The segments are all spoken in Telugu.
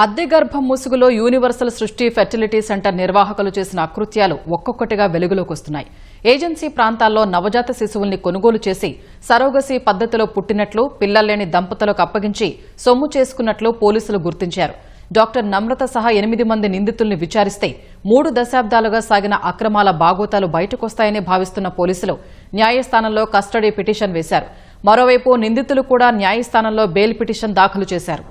అద్దె గర్భం ముసుగులో యూనివర్సల్ సృష్టి ఫెర్టిలిటీ సెంటర్ నిర్వాహకులు చేసిన అకృత్యాలు ఒక్కొక్కటిగా వెలుగులోకి వస్తున్నాయి. ఏజెన్సీ ప్రాంతాల్లో నవజాత శిశువుల్ని కొనుగోలు చేసి సరోగసి పద్ధతిలో పుట్టినట్లు పిల్లల్లేని దంపతులకు అప్పగించి సొమ్ము చేసుకున్నట్లు పోలీసులు గుర్తించారు. డాక్టర్ నమ్రత సహా ఎనిమిది మంది నిందితుల్ని విచారిస్తే మూడు దశాబ్దాలుగా సాగిన అక్రమాల బాగోతాలు బయటకొస్తాయని భావిస్తున్న పోలీసులు న్యాయస్థానంలో కస్టడీ పిటిషన్ వేశారు. మరోవైపు నిందితులు కూడా న్యాయస్థానంలో బెయిల్ పిటిషన్ దాఖలు చేశారు.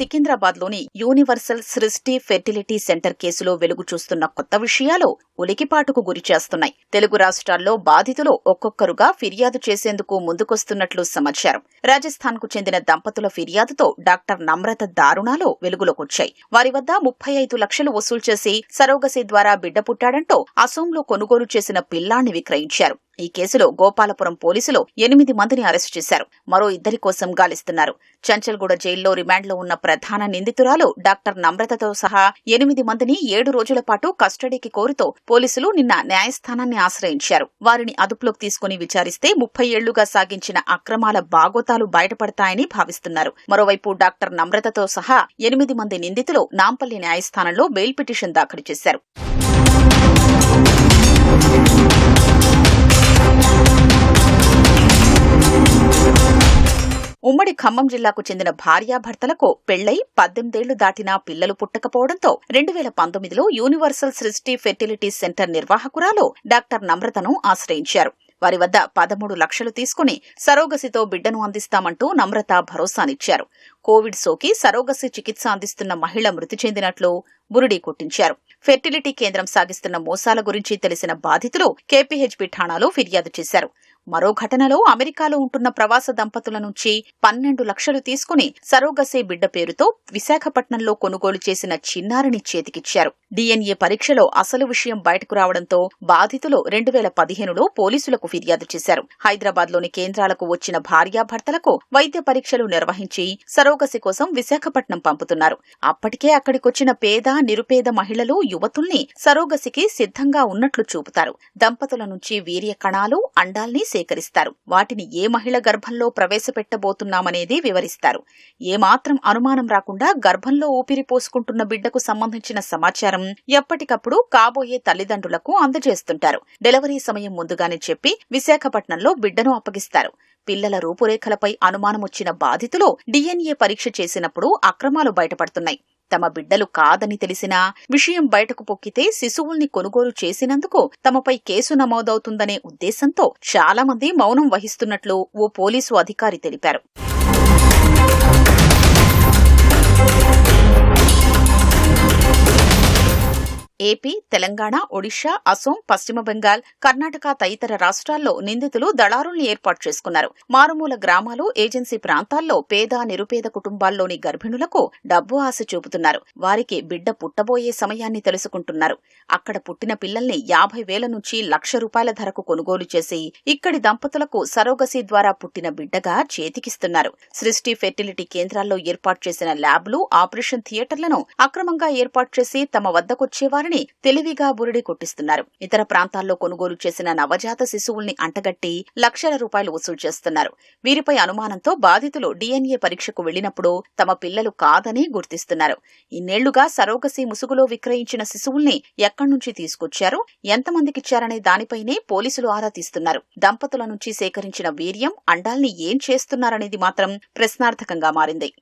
సికింద్రాబాద్లోని యూనివర్సల్ సృష్టి ఫెర్టిలిటీ సెంటర్ కేసులో వెలుగు చూస్తున్న కొత్త విషయాలు ఉలికిపాటుకు గురి చేస్తున్నాయి. తెలుగు రాష్ట్రాల్లో బాధితులు ఒక్కొక్కరుగా ఫిర్యాదు చేసేందుకు ముందుకొస్తున్నట్లు సమాచారం. రాజస్థాన్కు చెందిన దంపతుల ఫిర్యాదుతో డాక్టర్ నమ్రత దారుణాలు వెలుగులోకొచ్చాయి. వారి వద్ద ముప్పై ఐదు లక్షలు వసూలు చేసి సరోగసి ద్వారా బిడ్డ పుట్టాడంటూ అసోంలో కొనుగోలు చేసిన పిల్లాన్ని విక్రయించారు. ఈ కేసులో గోపాలపురం పోలీసులు ఎనిమిది మందిని అరెస్టు చేశారు. మరో ఇద్దరి కోసం గాలిస్తున్నారు. చంచల్గూడ జైల్లో రిమాండ్లో ఉన్న ప్రధాన నిందితురాలు డాక్టర్ నమ్రతతో సహా ఎనిమిది మందిని ఏడు రోజుల పాటు కస్టడీకి కోరుతూ పోలీసులు నిన్న న్యాయస్థానాన్ని ఆశ్రయించారు. వారిని అదుపులోకి తీసుకుని విచారిస్తే ముప్పై ఏళ్ళుగా సాగించిన అక్రమాల బాగోతాలు బయటపడతాయని భావిస్తున్నారు. మరోవైపు డాక్టర్ నమ్రతతో సహా ఎనిమిది మంది నిందితులు నాంపల్లి న్యాయస్థానంలో బెయిల్ పిటిషన్ దాఖలు చేశారు. ఉమ్మడి ఖమ్మం జిల్లాకు చెందిన భార్యాభర్తలకు పెళ్ళై పద్దెనిమిదేళ్ళు దాటినా పిల్లలు పుట్టకపోవడంతో రెండు వేల పంతొమ్మిదిలో యూనివర్సల్ సృష్టి ఫెర్టిలిటీ సెంటర్ నిర్వాహకురాలు డాక్టర్ నమ్రతను ఆశ్రయించారు. వారి వద్ద పదమూడు లక్షలు తీసుకుని సరోగసితో బిడ్డను అందిస్తామంటూ నమ్రత భరోసానిచ్చారు. కోవిడ్ సోకి సరోగసి చికిత్స అందిస్తున్న మహిళ మృతి చెందినట్లు బురుడీ కొట్టించారు. ఫెర్టిలిటీ కేంద్రం సాగిస్తున్న మోసాల గురించి తెలిసిన బాధితులు కేపీహెచ్పీ ఠాణాలో ఫిర్యాదు చేశారు. మరో ఘటనలో అమెరికాలో ఉంటున్న ప్రవాస దంపతుల నుంచి పన్నెండు లక్షలు తీసుకుని సరోగసే బిడ్డ పేరుతో విశాఖపట్నంలో కొనుగోలు చేసిన చిన్నారిని చేతికిచ్చారు. డిఎన్ఏ పరీక్షలో అసలు విషయం బయటకు రావడంతో బాధితులు రెండు వేల పదిహేనులో పోలీసులకు ఫిర్యాదు చేశారు. హైదరాబాద్లోని కేంద్రాలకు వచ్చిన భార్యాభర్తలకు వైద్య పరీక్షలు నిర్వహించి సరోగసి కోసం విశాఖపట్నం పంపుతున్నారు. అప్పటికే అక్కడికొచ్చిన పేద నిరుపేద మహిళలు యువతుల్ని సరోగసికి సిద్ధంగా ఉన్నట్లు చూపుతారు. దంపతుల నుంచి వీర్య కణాలు అండాల్ని సేకరిస్తారు. వాటిని ఏ మహిళ గర్భంలో ప్రవేశపెట్టబోతున్నామనేది వివరిస్తారు. ఏమాత్రం అనుమానం రాకుండా గర్భంలో ఊపిరి పోసుకుంటున్న బిడ్డకు సంబంధించిన సమాచారం ఎప్పటికప్పుడు కాబోయే తల్లిదండ్రులకు అందజేస్తుంటారు. డెలివరీ సమయం ముందుగానే చెప్పి విశాఖపట్నంలో బిడ్డను అప్పగిస్తారు. పిల్లల రూపురేఖలపై అనుమానం వచ్చిన బాధితులు డిఎన్ఏ పరీక్ష చేసినప్పుడు అక్రమాలు బయటపడుతున్నాయి. తమ బిడ్డలు కాదని తెలిసినా విషయం బయటకు పొక్కితే శిశువుల్ని కొనుగోలు చేసినందుకు తమపై కేసు నమోదవుతుందనే ఉద్దేశంతో చాలా మంది మౌనం వహిస్తున్నట్లు ఓ పోలీసు అధికారి తెలిపారు. ఏపీ తెలంగాణ ఒడిషా అసోం పశ్చిమ బెంగాల్ కర్ణాటక తదితర రాష్ట్రాల్లో నిందితులు దళారుల్ని ఏర్పాటు చేసుకున్నారు. మారుమూల గ్రామాలు ఏజెన్సీ ప్రాంతాల్లో పేద నిరుపేద కుటుంబాల్లోని గర్భిణులకు డబ్బు ఆశ చూపుతున్నారు. వారికి బిడ్డ పుట్టబోయే సమయాన్ని తెలుసుకుంటున్నారు. అక్కడ పుట్టిన పిల్లల్ని యాభై వేల నుంచి లక్ష రూపాయల ధరకు కొనుగోలు చేసి ఇక్కడి దంపతులకు సరోగసి ద్వారా పుట్టిన బిడ్డగా చేతికిస్తున్నారు. సృష్టి ఫెర్టిలిటీ కేంద్రాల్లో ఏర్పాటు చేసిన ల్యాబ్లు ఆపరేషన్ థియేటర్లను అక్రమంగా ఏర్పాటు చేసి తమ వద్దకొచ్చేవారిని తెలివిగా బురిడి కొట్టిస్తున్నారు. ఇతర ప్రాంతాల్లో కొనుగోలు చేసిన నవజాత శిశువుల్ని అంటగట్టి లక్షల రూపాయలు వసూలు చేస్తున్నారు. వీరిపై అనుమానంతో బాధితులు డిఎన్ఏ పరీక్షకు వెళ్ళినప్పుడు తమ పిల్లలు కాదని గుర్తిస్తున్నారు. ఇన్నేళ్ళుగా సరోగసి ముసుగులో విక్రయించిన శిశువుల్ని ఎక్కడి నుంచి తీసుకొచ్చారు? ఎంతమందికిచ్చారనే దానిపైనే పోలీసులు ఆరా తీస్తున్నారు. దంపతుల నుంచి సేకరించిన వీర్యం అండాల్ని ఏం చేస్తున్నారనేది మాత్రం ప్రశ్నార్థకంగా మారింది.